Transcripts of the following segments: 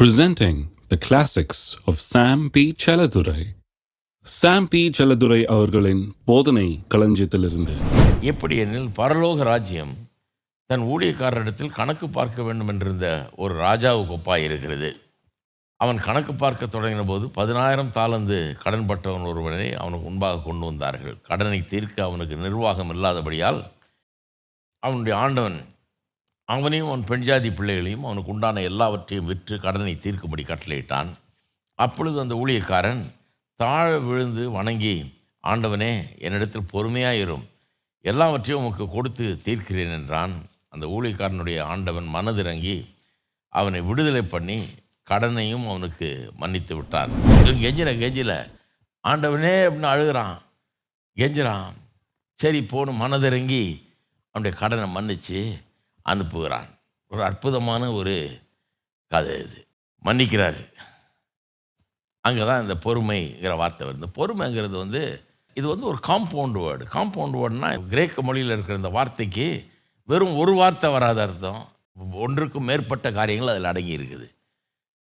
presenting the classics of Sam P. Chaladurai. Sam P Chelladurai அவர்களின் போதனை களஞ்சியத்திலிருந்து எப்படி எனில் பரலோக ராஜ்யம் தன் ஊழியக்காரரிடத்தில் கணக்கு பார்க்க வேண்டும் என்றிருந்த ஒரு ராஜாவுக்கு ஒப்பாய் இருக்கிறது அவன் கணக்கு பார்க்க தொடங்கின போது பதினாயிரம் தாளந்து கடன்பட்டவன் ஒருவனை அவனுக்கு முன்பாக கொண்டு வந்தார்கள் கடனை தீர்க்க அவனுக்கு நிர்வாகம் இல்லாதபடியால் அவனுடைய ஆண்டவன் அவனையும் அவன் பெண்ஜாதி பிள்ளைகளையும் அவனுக்கு உண்டான எல்லாவற்றையும் விற்று கடனை தீர்க்கும்படி கட்டளையிட்டான். அப்பொழுது அந்த ஊழியக்காரன் தாழ விழுந்து வணங்கி ஆண்டவனே என்னிடத்தில் பொறுமையாயிரும். எல்லாவற்றையும் உமக்கு கொடுத்து தீர்க்கிறேன் என்றான். அந்த ஊழியக்காரனுடைய ஆண்டவன் மனதிறங்கி அவனை விடுதலை பண்ணி கடனையும் அவனுக்கு மன்னித்து விட்டான். இவன் கெஞ்சின கெஞ்சில ஆண்டவனே அப்படின்னு அழுகிறான். கெஞ்சுறான். சரி போன்னு மனதிறங்கி அவனுடைய கடனை மன்னிச்சு அனுப்புகிறான். ஒரு அற்புதமான ஒரு கதை இது. மன்னிக்கிறார் அங்கே தான் இந்த பொறுமைங்கிற வார்த்தை வருது. இந்த பொறுமைங்கிறது வந்து இது வந்து ஒரு காம்பவுண்ட் வேர்டு காம்பவுண்ட் வேர்டுனா கிரேக்க மொழியில் இருக்கிற இந்த வார்த்தைக்கு வெறும் ஒரு வார்த்தை வராத அர்த்தம். ஒன்றுக்கும் மேற்பட்ட காரியங்கள் அதில் அடங்கி இருக்குது.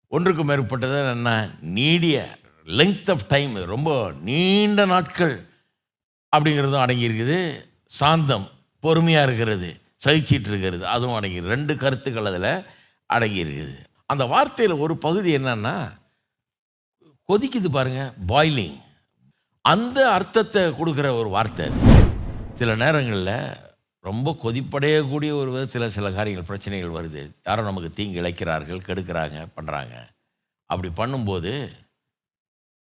ஒன்றுக்கும் மேற்பட்டது என்ன? நீடிய லெங்த் ஆஃப் டைம் ரொம்ப நீண்ட நாட்கள் அப்படிங்கிறதும் அடங்கியிருக்குது சாந்தம் பொறுமையாக இருக்கிறது. சகிச்சிட்டு இருக்கிறது அதுவும் அடங்கி ரெண்டு கருத்துக்கள் அதில் அடங்கியிருக்குது. அந்த வார்த்தையில் ஒரு பகுதி என்னன்னா கொதிக்குது பாருங்க பாய்லிங் அந்த அர்த்தத்தை கொடுக்குற ஒரு வார்த்தை அது. சில நேரங்களில் ரொம்ப கொதிப்படையக்கூடிய ஒரு வித- சில சில காரியங்கள் பிரச்சனைகள் வருது. யாரோ நமக்கு தீங்கு இழைக்கிறார்கள் கெடுக்கிறாங்க பண்ணுறாங்க அப்படி பண்ணும்போது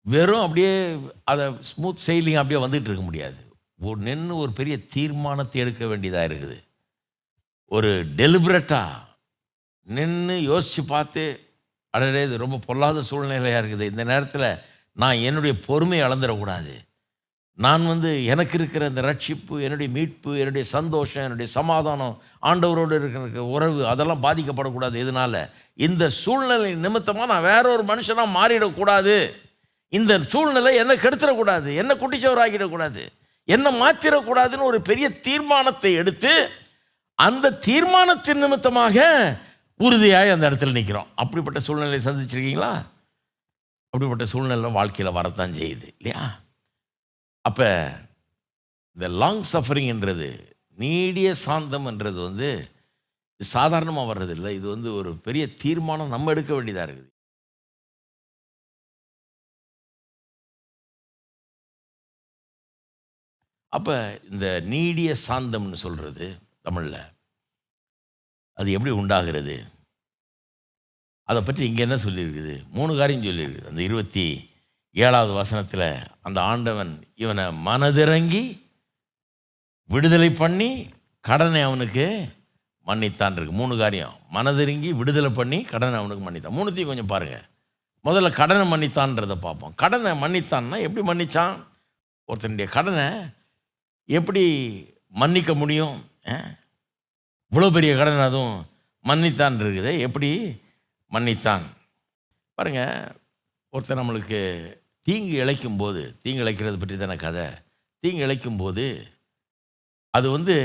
வெறும் அப்படியே அதை ஸ்மூத் செயலிங் அப்படியே வந்துகிட்டு இருக்க முடியாது. ஒரு நின்று ஒரு பெரிய தீர்மானத்தை எடுக்க வேண்டியதாக இருக்குது. ஒரு டெலிபரேட்டாக நின்று யோசித்து பார்த்து அடடே இது ரொம்ப பொல்லாத சூழ்நிலையாக இருக்குது. இந்த நேரத்தில் நான் என்னுடைய பொறுமையை அளந்துடக்கூடாது. நான் வந்து எனக்கு இருக்கிற இந்த ரட்சிப்பு என்னுடைய மீட்பு என்னுடைய சந்தோஷம் என்னுடைய சமாதானம் ஆண்டவரோடு இருக்கிற உறவு அதெல்லாம் பாதிக்கப்படக்கூடாது. இதனால் இந்த சூழ்நிலை நிமித்தமாக நான் வேற ஒரு மனுஷனாக மாறிடக்கூடாது. இந்த சூழ்நிலை என்னை கெடுத்துடக்கூடாது. என்னை குட்டிச்சவராகிடக்கூடாது என்னை மாற்றிடக்கூடாதுன்னு ஒரு பெரிய தீர்மானத்தை எடுத்து அந்த தீர்மானத்தின் நிமித்தமாக உறுதியாக அந்த இடத்துல நிற்கிறோம் அப்படிப்பட்ட சூழ்நிலையை சந்திச்சிருக்கீங்களா? அப்படிப்பட்ட சூழ்நிலை வாழ்க்கையில் வரத்தான் செய்யுது இல்லையா? அப்போ இந்த லாங் சஃபரிங்ன்றது நீடிய சாந்தம்ன்றது வந்து சாதாரணமாக வர்றதில்லை. இது வந்து ஒரு பெரிய தீர்மானம் நம்ம எடுக்க வேண்டியதாக இருக்குது. அப்போ இந்த நீடிய சாந்தம்னு சொல்கிறது தமிழில். அது எப்படி உண்டாகிறது? அதை பற்றி இங்கே என்ன சொல்லியிருக்குது? மூணு காரியம் சொல்லியிருக்குது. அந்த இருபத்தி ஏழாவது வசனத்தில் அந்த ஆண்டவன் இவனை மனதிறங்கி விடுதலை பண்ணி கடனை அவனுக்கு மன்னித்தான் இருக்கு. மூணு காரியம். மனதிறங்கி விடுதலை பண்ணி கடனை அவனுக்கு மன்னித்தான். மூணுத்தையும் கொஞ்சம் பாருங்கள் முதல்ல கடனை மன்னித்தான்றதை பார்ப்போம். கடனை மன்னித்தான்னா எப்படி மன்னித்தான் ஒருத்தனுடைய கடனை எப்படி மன்னிக்க முடியும்? இவ்வளோ பெரிய கடன் அதுவும் மன்னித்தான் இருக்குது. எப்படி? மன்னித்தான். பாருங்க ஒருத்தர் நம்மளுக்கு தீங்கு இழைக்கும் போது தீங்கு இழைக்கிறது பற்றி தானே கதை. தீங்கு இழைக்கும் போது அது வந்து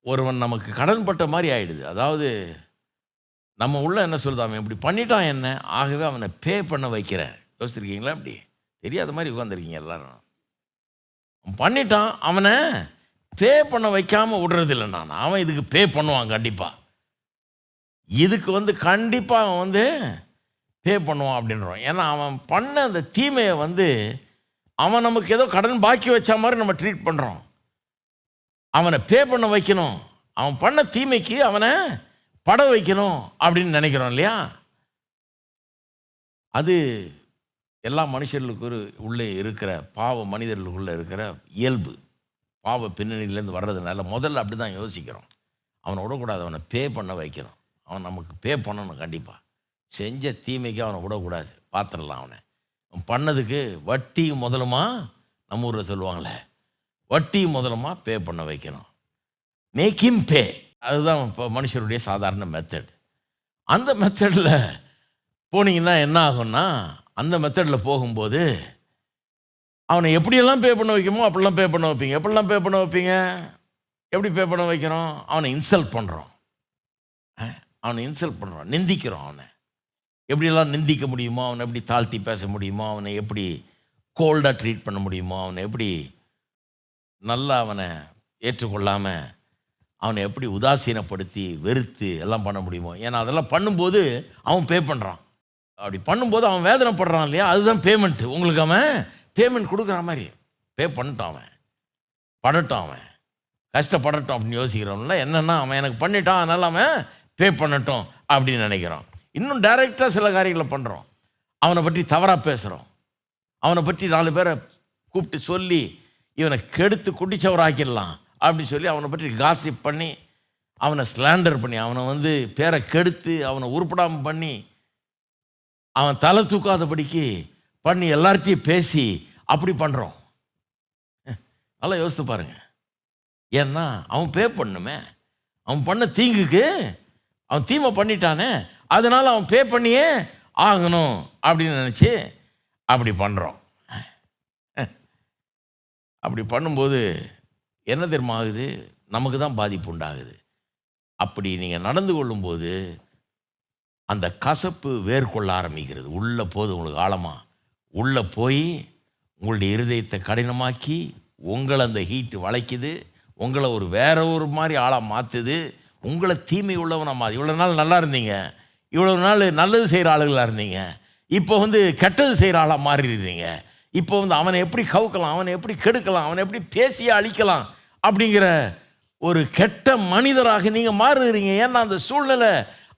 ஒருவன் நமக்கு கடன்பட்ட மாதிரி ஆயிடுது. அதாவது நம்ம உள்ள என்ன சொல்லுது? அவன் இப்படி பண்ணிட்டான் என்ன? ஆகவே அவனை பே பண்ண வைக்கிறேன். யோசிச்சிருக்கீங்களா? அப்படி. தெரியாத மாதிரி உட்காந்துருக்கீங்க எல்லாரும். பண்ணிட்டான் அவனை பே பண்ண வைக்காமல் விடுறதில்ல நான். அவன் இதுக்கு பே பண்ணுவான் கண்டிப்பாக இதுக்கு வந்து கண்டிப்பாக அவன் வந்து பே பண்ணுவான் அப்படின்றோம். ஏன்னா அவன் பண்ண அந்த தீமையை வந்து அவன் நமக்கு ஏதோ கடன் பாக்கி வச்ச மாதிரி நம்ம ட்ரீட் பண்ணுறோம் அவனை பே பண்ண வைக்கணும். அவன் பண்ண தீமைக்கு அவனை பட வைக்கணும் அப்படின்னு நினைக்கிறோம் இல்லையா? அது எல்லா மனுஷர்களுக்கு ஒரு உள்ளே இருக்கிற பாவ மனிதர்களுக்குள்ளே இருக்கிற இயல்பு. பாவ பின்னணியிலேருந்து வர்றதுனால முதல்ல அப்படி தான் யோசிக்கிறோம். அவனை விடக்கூடாது அவனை பே பண்ண வைக்கணும். அவன் நமக்கு பே பண்ணணும் கண்டிப்பாக செஞ்ச தீமைக்கு அவனை விடக்கூடாது. பார்த்துடலாம் அவனை. பண்ணதுக்கு வட்டி முதலுமா? நம்ம ஊரில் சொல்லுவாங்களே வட்டி முதலுமா பே பண்ண வைக்கணும். மேக் பே அதுதான் இப்போ மனுஷருடைய சாதாரண மெத்தட் அந்த மெத்தடில் போனீங்கன்னா என்ன ஆகும்னா அந்த மெத்தடில் போகும்போது அவனை எப்படியெல்லாம் பே பண்ண வைக்கமோ அப்படிலாம் பே பண்ண வைப்பீங்க. எப்படிலாம் பே பண்ண வைப்பீங்க? எப்படி பே பண்ண வைக்கிறோம்? அவனை இன்சல்ட் பண்ணுறோம் அவனை இன்சல்ட் பண்ணுறோம் நிந்திக்கிறோம் அவனை. எப்படியெல்லாம் நிந்திக்க முடியுமோ அவனை எப்படி தாழ்த்தி பேச முடியுமோ அவனை எப்படி கோல்டாக ட்ரீட் பண்ண முடியுமோ அவனை எப்படி நல்லா அவனை ஏற்றுக்கொள்ளாமல் அவனை எப்படி உதாசீனப்படுத்தி வெறுத்து எல்லாம் பண்ண முடியுமோ. ஏன்னா அதெல்லாம் பண்ணும்போது அவன் பே பண்ணுறான் அப்படி பண்ணும்போது அவன் வேதனைப்படுறான் இல்லையா? அதுதான் பேமெண்ட்டு உங்களுக்கு அவன் பேமெண்ட் கொடுக்குற மாதிரி. பே பண்ணிட்டான் அவன். படட்டும் அவன். கஷ்டப்படட்டும் அப்படின்னு யோசிக்கிறோம்ல என்னென்னா அவன் எனக்கு பண்ணிட்டான் அதனால் அவன் பே பண்ணட்டும் அப்படின்னு நினைக்கிறான். இன்னும் டைரெக்டாக சில காரியங்களை பண்ணுறோம் அவனை பற்றி தவறாக பேசுகிறோம் அவனை பற்றி நாலு பேரை கூப்பிட்டு சொல்லி இவனை கெடுத்து குடிச்சவராக்கிடலாம் அப்படின்னு சொல்லி அவனை பற்றி காசிப் பண்ணி அவனை ஸ்லாண்டர் பண்ணி அவனை வந்து பேரை கெடுத்து அவனை உருப்படாமல் பண்ணி அவன் தலை தூக்காதபடிக்கு பண்ணி எல்லார்ட்டையும் பேசி அப்படி பண்ணுறோம் நல்லா யோசித்து பாருங்க. ஏன்னா அவன் பே பண்ணுமே அவன் பண்ண தீங்குக்கு அவன் தீமை பண்ணிட்டானே. அதனால் அவன் பே பண்ணியே ஆகணும் அப்படின்னு நினச்சி அப்படி பண்ணுறோம் அப்படி பண்ணும்போது என்ன தெரியுமா ஆகுது? நமக்கு தான் பாதிப்பு உண்டாகுது. அப்படி நீங்கள் நடந்து கொள்ளும்போது அந்த கசப்பு வேர்கொள்ள ஆரம்பிக்கிறது. உள்ளே போகுது உங்களுக்கு ஆழமாக உள்ளே போய் உங்களுடைய இருதயத்தை கடினமாக்கி உங்களை அந்த ஹீட் வளைக்குது உங்களை ஒரு வேற ஒரு மாதிரி ஆளாக மாற்றுது உங்களை தீமை உள்ளவனாக மாறி இவ்வளோ நாள் நல்லா இருந்தீங்க. இவ்வளோ நாள் நல்லது செய்கிற ஆளுகளாக இருந்தீங்க. இப்போ வந்து கெட்டது செய்கிற ஆளாக மாறிடுறீங்க. இப்போ வந்து அவனை எப்படி கவுக்கலாம் அவனை எப்படி கெடுக்கலாம் அவனை எப்படி பேசியே அழிக்கலாம் அப்படிங்கிற ஒரு கெட்ட மனிதராக நீங்கள் மாறுறீங்க ஏன்னா அந்த சூழ்நிலை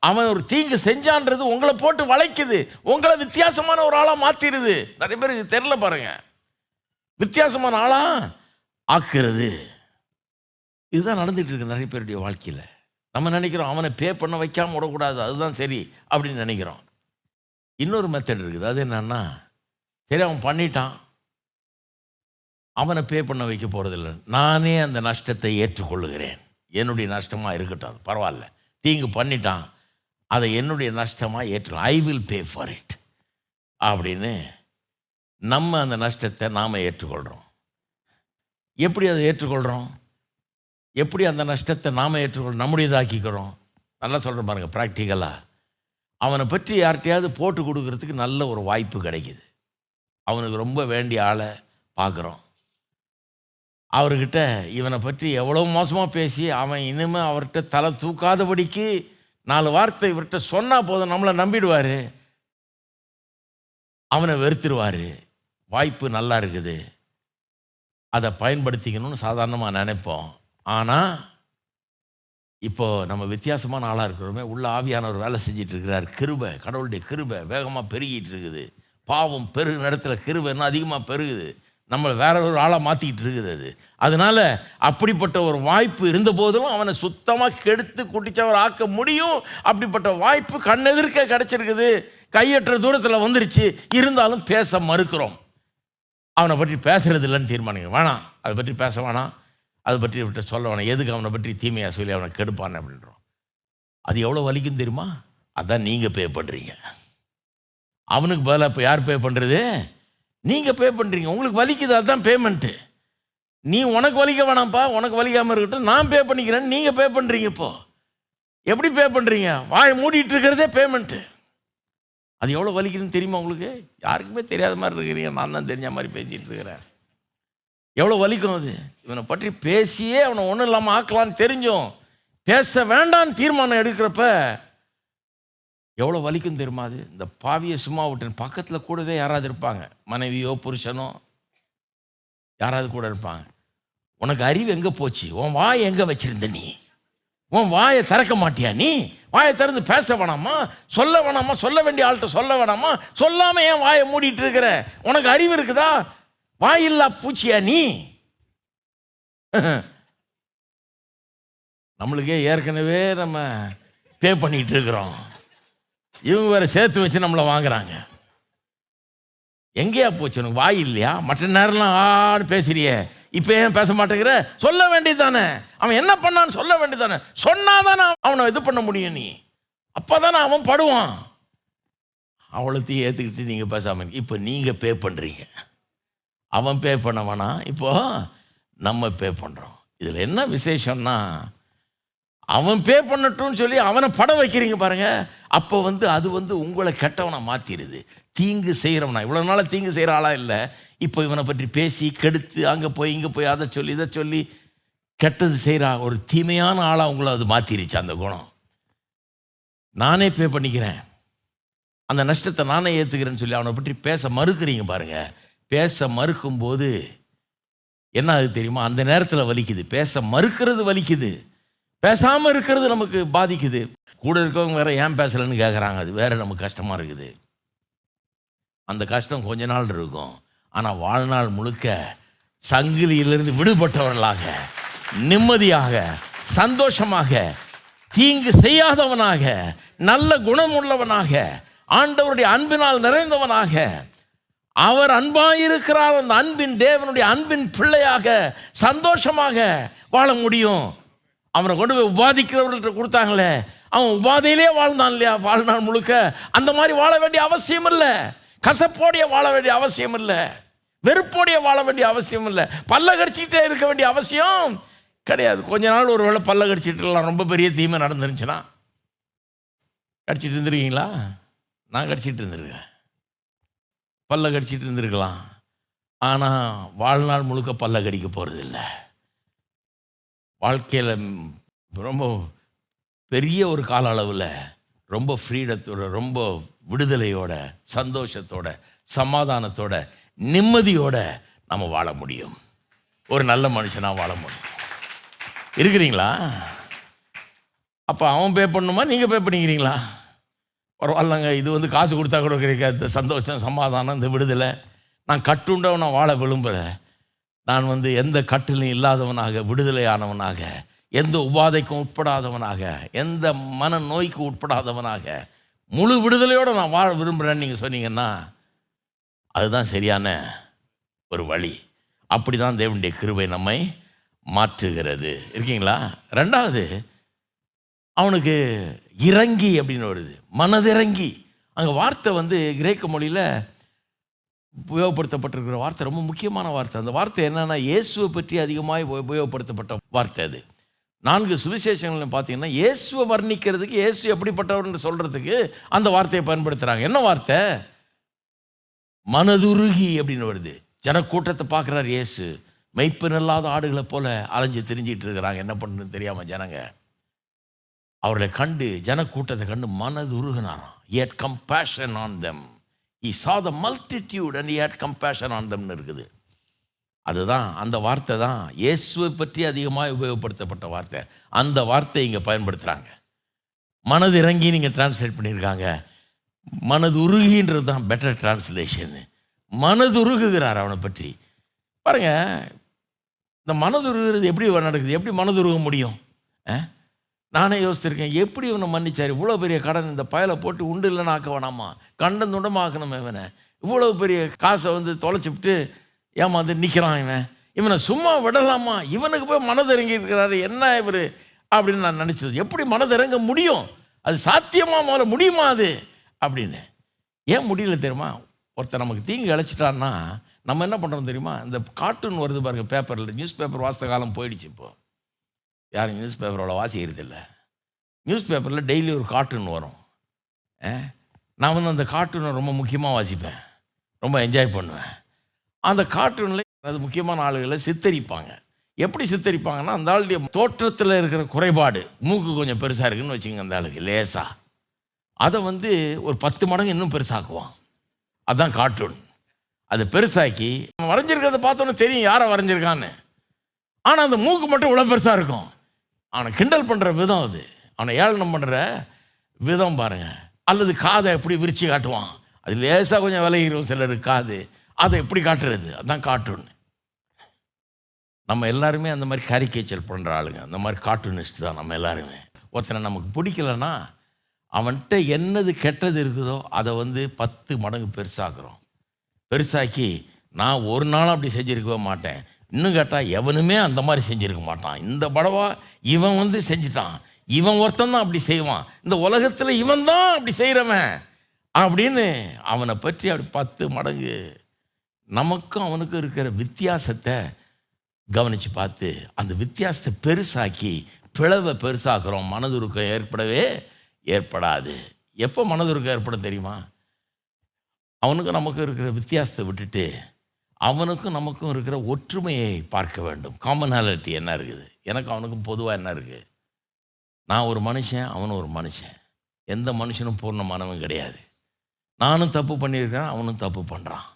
அவன் ஒரு தீங்கு செஞ்சான்றது உங்களை போட்டு வளைக்குது. உங்களை வித்தியாசமான ஒரு ஆளாக மாற்றிடுது நிறைய பேருக்கு தெரில பாருங்கள் வித்தியாசமான ஆளா ஆக்குறது. இதுதான் நடந்துகிட்டு இருக்கு நிறைய பேருடைய வாழ்க்கையில். நம்ம நினைக்கிறோம் அவனை பே பண்ண வைக்காமல் விடக்கூடாது அதுதான் சரி அப்படின்னு நினைக்கிறோம். இன்னொரு மெத்தட் இருக்குது. அது என்னன்னா சரி அவன் பண்ணிட்டான். அவனை பே பண்ண வைக்க போகிறதில்ல நானே அந்த நஷ்டத்தை ஏற்றுக்கொள்ளுகிறேன். என்னுடைய நஷ்டமாக இருக்கட்டும் அது பரவாயில்ல. தீங்கு பண்ணிட்டான். அதை என்னுடைய நஷ்டமாக ஏற்று I will pay for it அப்படின்னு நம்ம அந்த நஷ்டத்தை நாம் ஏற்றுக்கொள்கிறோம் எப்படி அதை ஏற்றுக்கொள்கிறோம் எப்படி அந்த நஷ்டத்தை நாம் ஏற்றுக்கொள் நம்முடையதாக்கிக்கிறோம்? நல்லா சொல்கிறேன் பாருங்கள் ப்ராக்டிக்கலாக அவனை பற்றி யார்கிட்டையாவது போட்டு கொடுக்கறதுக்கு நல்ல ஒரு வாய்ப்பு கிடைக்குது. அவனுக்கு ரொம்ப வேண்டிய ஆளை பார்க்குறோம். அவர்கிட்ட இவனை பற்றி எவ்வளோ மோசமாக பேசி அவன் இனிமேல் அவர்கிட்ட தலை தூக்காதபடிக்கு நாலு வார்த்தை இவர்கிட்ட சொன்னால் போதும் நம்மளை நம்பிடுவார். அவனை வெறுத்துருவார். வாய்ப்பு நல்லா இருக்குது. அதை பயன்படுத்திக்கணும்னு சாதாரணமாக நினைப்போம். ஆனால் இப்போ நம்ம வித்தியாசமான ஆளாக இருக்கிறோமே உள்ள ஆவியானவர் வேலை செஞ்சிட்டு இருக்கிறார். கிருபை கடவுளுடைய கிருபை வேகமாக பெருகிட்டு இருக்குது. பாவம் பெருகு நேரத்தில் கிருபை இன்னும் அதிகமாக பெருகுது. நம்மளை வேற ஒரு ஆளாக மாற்றிக்கிட்டு இருக்குது அது. அதனால அப்படிப்பட்ட ஒரு வாய்ப்பு இருந்த போதும் அவனை சுத்தமாக கெடுத்து குட்டிச்சவர் ஆக்க முடியும். அப்படிப்பட்ட வாய்ப்பு கண்ணெதிர்க்க கிடச்சிருக்குது. கையற்ற தூரத்தில் வந்துருச்சு. இருந்தாலும் பேச மறுக்கிறோம். அவனை பற்றி பேசுறது இல்லைன்னு தீர்மானிக்க வேணாம். அதை பற்றி பேச வேணாம். அதை பற்றி இவர்கிட்ட சொல்ல வேணாம். எதுக்கு அவனை பற்றி தீமையாக சொல்லி அவனை கெடுப்பான் அப்படின்றோம். அது எவ்வளோ வலிக்கும் தெரியுமா? அதான் நீங்கள் பே பண்ணுறீங்க அவனுக்கு பதிலாக இப்போ யார் பே பண்ணுறது நீங்கள் பே பண்ணுறீங்க உங்களுக்கு வலிக்குது அதுதான் பேமெண்ட்டு நீ உனக்கு வலிக்க வேணாம்ப்பா. உனக்கு வலிக்காமல் இருக்கட்டும். நான் பே பண்ணிக்கிறேன் நீங்கள் பே பண்ணுறீங்க இப்போது எப்படி பே பண்ணுறீங்க வாயை மூடிட்டு இருக்கிறதே பேமெண்ட்டு அது எவ்வளோ வலிக்குதுன்னு தெரியுமா உங்களுக்கு? யாருக்குமே தெரியாத மாதிரி இருக்கிறீங்க. நான் தான் தெரிஞ்ச மாதிரி பேசிகிட்டு இருக்கிறேன். எவ்வளோ வலிக்கும் அது? இவனை பற்றி பேசியே அவனை ஒன்றும் இல்லாமல் ஆக்கலான்னு தெரிஞ்சும். பேச வேண்டான்னு தீர்மானம் எடுக்கிறப்ப எவ்வளோ வலிக்கும் தெரியுமா அது? இந்த பாவியை சும்மா விட்டு பக்கத்தில் கூடவே யாராவது இருப்பாங்க. மனைவியோ புருஷனோ யாராவது கூட இருப்பாங்க. உனக்கு அறிவு எங்கே போச்சு? உன் வாய் எங்கே வச்சிருந்த நீ? உன் வாயை திறக்க மாட்டியா நீ? வாயை திறந்து பேச வேணாமா? சொல்ல வேணாமா? சொல்ல வேண்டிய ஆள்கிட்ட சொல்ல வேணாமா? சொல்லாமல் ஏன் வாயை மூடிட்டு இருக்கிற? உனக்கு அறிவு இருக்குதா? வாயில்லா பூச்சியா நீ? நம்மளுக்கே ஏற்கனவே நம்ம பே பண்ணிட்டு இருக்கிறோம். இவங்க வேற சேர்த்து வச்சு நம்மளை வாங்குறாங்க. எங்கேயா போச்சு? உனக்கு வாய் இல்லையா? மற்ற நேரம்லாம் ஆன்னு பேசுறியே. இப்போ ஏன் பேச மாட்டேங்கிற? சொல்ல வேண்டியதானே அவன் என்ன பண்ணான்னு சொல்ல வேண்டியதானே சொன்னாதானே அவனை இது பண்ண முடியும் நீ. அப்போதானே அவன் படுவான். அவ்வளோத்தையும் ஏற்றுக்கிட்டு நீங்கள் பேசாமல் இப்போ நீங்கள் பே பண்ணுறீங்க அவன் பே பண்ண வேணாம் நம்ம பே பண்ணுறோம் இதில் என்ன விசேஷம்னா அவன் பே பண்ணட்டும்னு சொல்லி அவனை படம் வைக்கிறீங்க பாருங்கள் அப்போ வந்து அது வந்து உங்களை கெட்டவனை மாற்றிடுது தீங்கு செய்கிறவனா இவ்வளோ நாளாக தீங்கு செய்கிற ஆளாக இல்லை. இப்போ இவனை பற்றி பேசி கெடுத்து அங்கே போய் இங்கே போய் அதை சொல்லி இதை சொல்லி கெட்டது செய்கிறா ஒரு தீமையான ஆளாக உங்களை அது மாற்றிருச்சு அந்த குணம். நானே பே பண்ணிக்கிறேன். அந்த நஷ்டத்தை நானே ஏற்றுக்கிறேன்னு சொல்லி அவனை பற்றி பேச மறுக்கிறீங்க பாருங்கள் பேச மறுக்கும்போது என்ன அது தெரியுமா? அந்த நேரத்தில் வலிக்குது. பேச மறுக்கிறது வலிக்குது. பேசாமல் இருக்கிறது நமக்கு பாதிக்குது. கூட இருக்கவங்க வேறு ஏன் பேசலைன்னு கேட்குறாங்க அது வேறு நமக்கு கஷ்டமாக இருக்குது. அந்த கஷ்டம் கொஞ்ச நாள் இருக்கும். ஆனால் வாழ்நாள் முழுக்க சங்கிலியிலிருந்து விடுபட்டவர்களாக நிம்மதியாக சந்தோஷமாக தீங்கு செய்யாதவனாக நல்ல குணமுள்ளவனாக ஆண்டவருடைய அன்பினால் நிறைந்தவனாக அவர் அன்பாயிருக்கிறார். அந்த அன்பின் தேவனுடைய அன்பின் பிள்ளையாக சந்தோஷமாக வாழ முடியும். அவனை கொண்டு போய் உபாதிக்கிறவர்கள்ட்ட கொடுத்தாங்களே அவன் உபாதையிலே வாழ்ந்தான் இல்லையா? வாழ்நாள் முழுக்க அந்த மாதிரி வாழ வேண்டிய அவசியம் இல்லை கசப்போடைய வாழ வேண்டிய அவசியம் இல்லை. வெறுப்போடைய வாழ வேண்டிய அவசியம் இல்லை. பல்ல கடிச்சிக்கிட்டே இருக்க வேண்டிய அவசியம் கிடையாது. கொஞ்ச நாள் ஒரு வேளை பல்ல கடிச்சிட்டு இருக்கலாம் ரொம்ப பெரிய தீமை நடந்துருந்துச்சுன்னா. கடிச்சிட்டு இருந்திருக்கீங்களா? நான் கடிச்சிட்டு இருந்திருக்கேன் பல்ல கடிச்சிட்டு இருந்திருக்கலாம். ஆனால் வாழ்நாள் முழுக்க பல்ல கடிக்க போகிறதில்ல வாழ்க்கையில் ரொம்ப பெரிய ஒரு கால அளவில் ரொம்ப ஃப்ரீடத்தோட ரொம்ப விடுதலையோட சந்தோஷத்தோட சமாதானத்தோட நிம்மதியோட நம்ம வாழ முடியும். ஒரு நல்ல மனுஷனாக வாழ முடியும். இருக்கிறீங்களா? அப்போ அவன் பே பண்ணணுமா? நீங்கள் பே பண்ணிக்கிறீங்களா? பரவாயில்லங்க இது வந்து காசு கொடுத்தா கூட கிடைக்காது. சந்தோஷம் சமாதானம் இந்த விடுதலை. நான் கட்டுண்டவன் நான் வாழ விரும்பலை. நான் வந்து எந்த கட்டிலும் இல்லாதவனாக விடுதலையானவனாக எந்த உபாதைக்கும் உட்படாதவனாக எந்த மன நோய்க்கு உட்படாதவனாக முழு விடுதலையோடு நான் வாழ விரும்புகிறேன்னு நீங்கள் சொன்னீங்கன்னா அதுதான் சரியான ஒரு வழி. அப்படி தான் தேவனுடைய கிருபை நம்மை மாற்றுகிறது. இருக்கீங்களா? ரெண்டாவது அவனுக்கு இறங்கி அப்படின்னு வருது மனதிறங்கி. அங்கே வார்த்தை வந்து கிரேக்க மொழியில் உபயோகப்படுத்தப்பட்டிருக்கிற வார்த்தை ரொம்ப முக்கியமான வார்த்தை. அந்த வார்த்தை என்னென்னா இயேசுவை பற்றி அதிகமாக உபயோகப்படுத்தப்பட்ட வார்த்தை அது. நான்கு சுவிசேஷங்கள்னு பார்த்தீங்கன்னா இயேசுவை வர்ணிக்கிறதுக்கு இயேசு எப்படிப்பட்டவர்னு சொல்கிறதுக்கு அந்த வார்த்தையை பயன்படுத்துகிறாங்க என்ன வார்த்தை? மனதுருகி அப்படின்னு வருது. ஜனக்கூட்டத்தை பார்க்குறார் இயேசு. மெய்ப்பன் இல்லாத ஆடுகளை போல் அலைஞ்சு திரிஞ்சிட்டு இருக்கிறாங்க. என்ன பண்ணுன்னு தெரியாமல் ஜனங்க. அவர்களை கண்டு ஜனக்கூட்டத்தை கண்டு மனதுருகினாராம். Yet had compassion on them இ சா த and and had compassion on themனு இருக்குது. அதுதான் அந்த வார்த்தை தான். இயேசுவை பற்றி அதிகமாக உபயோகப்படுத்தப்பட்ட வார்த்தை. அந்த வார்த்தையை இங்கே பயன்படுத்துகிறாங்க மனது இறங்கி நீங்கள் டிரான்ஸ்லேட் பண்ணியிருக்காங்க. மனது உருகின்றது தான் பெட்டர் டிரான்ஸ்லேஷன் மனது உருகுகிறார் அவனை பற்றி. பாருங்க இந்த மனது உருகிறது எப்படி நடக்குது? எப்படி மனது உருக முடியும்? ஆ? நானே யோசிச்சிருக்கேன் எப்படி இவனை மன்னிச்சார்? இவ்வளோ பெரிய கடன் இந்த பயலை போட்டு உண்டு இல்லைன்னு ஆக்க வேணாமா? கண்டம் துண்டமாக்கணும் இவனை? இவ்வளோ பெரிய காசை வந்து தொலைச்சிவிட்டு ஏமாந்து நிற்கிறான் இவன். இவனை சும்மா விடலாமா? இவனுக்கு போய் மனதிறங்கி இருக்கிறாரு. என்ன இவர்? அப்படின்னு நான் நினச்சது. எப்படி மனதிறங்க முடியும்? அது சாத்தியமாக முதல்ல முடியுமா அது? அப்படின்னு. ஏன் முடியல தெரியுமா? ஒருத்தர் நமக்கு தீங்கு இழைச்சிட்டான்னா நம்ம என்ன பண்ணுறோம் தெரியுமா? இந்த கார்ட்டூன் வருது பாருங்க பேப்பரில் நியூஸ் பேப்பர் வாசித்த காலம் போயிடுச்சு இப்போ. யாரும் நியூஸ் பேப்பரோட வாசிக்கிறதில்ல நியூஸ் பேப்பரில் டெய்லி ஒரு கார்ட்டூன் வரும். ஆ? நான் வந்து அந்த கார்ட்டூனை ரொம்ப முக்கியமாக வாசிப்பேன். ரொம்ப என்ஜாய் பண்ணுவேன். அந்த கார்ட்டூனில் அது முக்கியமான ஆளுகளை சித்தரிப்பாங்க. எப்படி சித்தரிப்பாங்கன்னா அந்த ஆளுடைய தோற்றத்தில் இருக்கிற குறைபாடு மூக்கு கொஞ்சம் பெருசாக இருக்குன்னு வச்சுங்க அந்த ஆளுக்கு லேசாக அதை வந்து ஒரு பத்து மடங்கு இன்னும் பெருசாக்குவான். அதுதான் கார்ட்டூன். அதை பெருசாக்கி வரைஞ்சிருக்கிறத பார்த்தோன்னே தெரியும் யாரை வரைஞ்சிருக்கான்னு. ஆனால் அந்த மூக்கு மட்டும் இவ்வளோ பெருசாக இருக்கும். அவனை கிண்டல் பண்ணுற விதம் அது. அவனை ஏளனம் பண்ணுற விதம் பாருங்கள் அல்லது காதை எப்படி விரித்து காட்டுவான். அது லேசாக கொஞ்சம் விளையிடும் சிலருக்கு காது. அதை எப்படி காட்டுறது? அதான் கார்ட்டூன். நம்ம எல்லாருமே அந்த மாதிரி கரிக்கேச்சல் பண்ணுற ஆளுங்க. அந்த மாதிரி கார்ட்டூனிஸ்ட் தான் நம்ம எல்லாருமே. ஒருத்தனை நமக்கு பிடிக்கலன்னா அவன்கிட்ட என்னது கெட்டது இருக்குதோ அதை வந்து பத்து மடங்கு பெருசாக்குறோம். பெருசாக்கி நான் ஒரு நாளும் அப்படி செஞ்சிருக்கவே மாட்டேன். இன்னும் கேட்டால் எவனுமே அந்த மாதிரி செஞ்சுருக்க மாட்டான். இந்த படவா இவன் வந்து செஞ்சிட்டான். இவன் ஒருத்தன் தான் அப்படி செய்வான். இந்த உலகத்தில் இவன் தான் அப்படி செய்கிறவன் அப்படின்னு அவனை பற்றி அப்படி பத்து மடங்கு நமக்கும் அவனுக்கும் இருக்கிற வித்தியாசத்தை கவனித்து பார்த்து அந்த வித்தியாசத்தை பெருசாக்கி பிளவை பெருசாக்குறோம். மனதுருக்கம் ஏற்படவே ஏற்படாது. எப்போ மனதுருக்கம் ஏற்படும் தெரியுமா? அவனுக்கும் நமக்கும் இருக்கிற வித்தியாசத்தை விட்டுட்டு அவனுக்கும் நமக்கும் இருக்கிற ஒற்றுமையை பார்க்க வேண்டும். காமனாலிட்டி என்ன இருக்குது? எனக்கு அவனுக்கும் பொதுவாக என்ன இருக்குது நான் ஒரு மனுஷன் அவனும் ஒரு மனுஷன். எந்த மனுஷனும் பூர்ணமானவன் கிடையாது. நானும் தப்பு பண்ணியிருக்கிறேன் அவனும் தப்பு பண்ணுறான்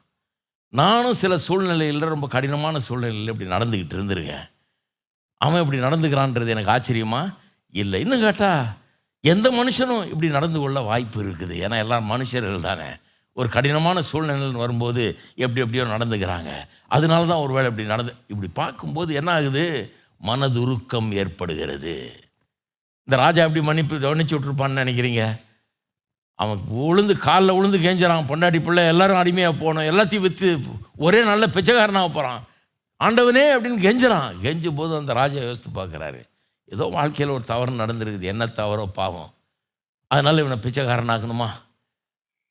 நானும் சில சூழ்நிலையில் ரொம்ப கடினமான சூழ்நிலையில் இப்படி நடந்துக்கிட்டு இருந்திருக்கேன். அவன் இப்படி நடந்துக்கிறான்றது எனக்கு ஆச்சரியமா? இல்லை. இன்னும் கேட்டா எந்த மனுஷனும் இப்படி நடந்து கொள்ள வாய்ப்பு இருக்குது. ஏன்னா எல்லாம் மனுஷர்கள் தானே. ஒரு கடினமான சூழ்நிலைன்னு வரும்போது எப்படி எப்படியோ நடந்துக்கிறாங்க. அதனால தான் ஒருவேளை இப்படி நடந்து இப்படி பார்க்கும்போது என்ன ஆகுது? மனதுருக்கம் ஏற்படுகிறது. இந்த ராஜா எப்படி மன்னிப்பு கவனிச்சு விட்ருப்பான்னு நினைக்கிறீங்க? அவன் விழுந்து காலில் விழுந்து கேஞ்சிறான். பொண்டாட்டி பிள்ளை எல்லாரும் அடிமையாக போகணும். எல்லாத்தையும் விற்று ஒரே நல்ல பிச்சைக்காரனாக போகிறான் ஆண்டவனே அப்படின்னு கெஞ்சுறான். கெஞ்சும் போது அந்த ராஜா யோசித்து பார்க்குறாரு ஏதோ வாழ்க்கையில் ஒரு தவறு நடந்திருக்குது. என்ன தவறோ பாவம். அதனால் இவனை பிச்சைக்காரனாக்கணுமா?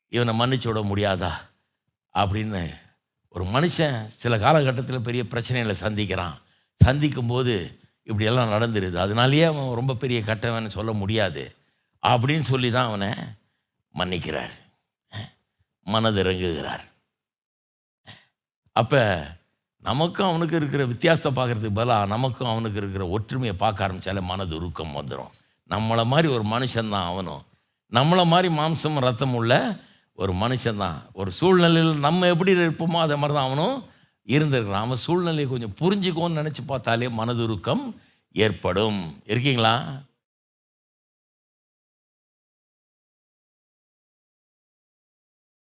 இவனை மன்னிச்சு விட முடியாதா? அப்படின்னு ஒரு மனுஷன் சில காலகட்டத்தில் பெரிய பிரச்சனைகளை சந்திக்கிறான். சந்திக்கும் போது இப்படியெல்லாம் நடந்துருது. அதனாலேயே அவன் ரொம்ப பெரிய கட்டவன் சொல்ல முடியாது. அப்படின்னு சொல்லி தான் அவனை மன்னிக்கிறார். மனதிறங்குகிறார். அப்போ நமக்கும் அவனுக்கு இருக்கிற வித்தியாசத்தை பார்க்குறதுக்கு பதிலாக நமக்கும் அவனுக்கு இருக்கிற ஒற்றுமையை பார்க்க ஆரம்பித்தாலே மனது உருக்கம் வந்துடும் நம்மளை மாதிரி ஒரு மனுஷன்தான் அவனும். நம்மளை மாதிரி மாம்சம் ரத்தம் உள்ள ஒரு மனுஷன்தான் ஒரு சூழ்நிலையில் நம்ம எப்படி இருப்போமோ அதே மாதிரி தான் அவனும் இருந்திருக்கிறான். அவன் சூழ்நிலையை கொஞ்சம் புரிஞ்சுக்கோன்னு நினச்சி பார்த்தாலே மனதுருக்கம் ஏற்படும். இருக்கீங்களா?